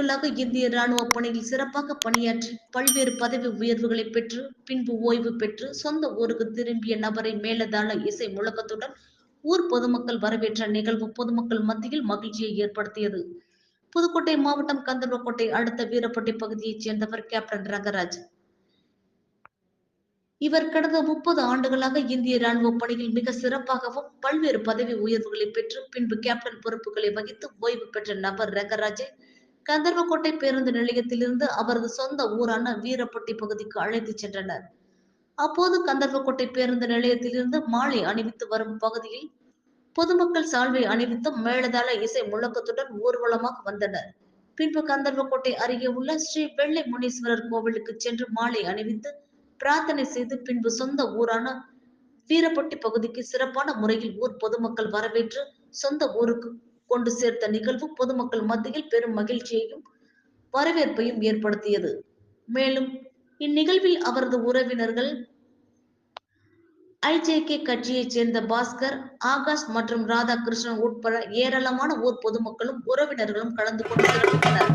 ஆண்டுகளாக இந்திய ராணுவ பணியில் சிறப்பாக பணியாற்றி பல்வேறு பதவி உயர்வுகளை பெற்று பின்பு ஓய்வு பெற்று சொந்த ஊருக்கு திரும்பிய நபரை மேலதாள இசை முழக்கத்துடன் ஊர் பொதுமக்கள் வரவேற்ற நிகழ்வு பொதுமக்கள் மத்தியில் மகிழ்ச்சியை ஏற்படுத்தியது. புதுக்கோட்டை மாவட்டம் கந்தர்வக்கோட்டை அடுத்த வீரப்பட்டி பகுதியைச் சேர்ந்தவர் கேப்டன் ரங்கராஜ். இவர் கடந்த முப்பது ஆண்டுகளாக இந்திய ராணுவ பணியில் மிக சிறப்பாகவும் பல்வேறு பதவி உயர்வுகளை பெற்று பின்பு கேப்டன் பொறுப்புகளை வகித்து ஓய்வு பெற்ற நபர் ரங்கராஜை கந்தர்வக்கோட்டை பேருந்து நிலையத்திலிருந்து அவரது சொந்த ஊரான வீரப்பட்டி பகுதிக்கு அழைத்துச் சென்றனர். அப்போது கந்தர்வக்கோட்டை பேருந்து நிலையத்திலிருந்து மாலை அணிவித்து வரும் பகுதியில் பொதுமக்கள் சால்வை அணிவித்தும் மேளதாள இசை முழக்கத்துடன் ஊர்வலமாக வந்தனர். பின்பு கந்தர்வக்கோட்டை அருகே உள்ள ஸ்ரீ வெள்ளை முனீஸ்வரர் கோவிலுக்கு சென்று மாலை அணிவித்து பிரார்த்தனை செய்து பின்பு சொந்த ஊரான வீரப்பட்டி பகுதிக்கு சிறப்பான முறையில் ஊர் பொதுமக்கள் வரவேற்று சொந்த ஊருக்கு கொண்டு சேர்த்த நிகழ்வு பொதுமக்கள் மத்தியில் பெரும் மகிழ்ச்சியையும் வரவேற்பையும் ஏற்படுத்தியது. மேலும் இந்நிகழ்வில் அவரது உறவினர்கள் ஐஜேகே கட்சியைச் சேர்ந்த பாஸ்கர் ஆகாஷ் மற்றும் ராதாகிருஷ்ணன் உட்பட ஏராளமான ஊர் பொதுமக்களும் உறவினர்களும் கலந்து கொண்டு சிறப்பித்தனர்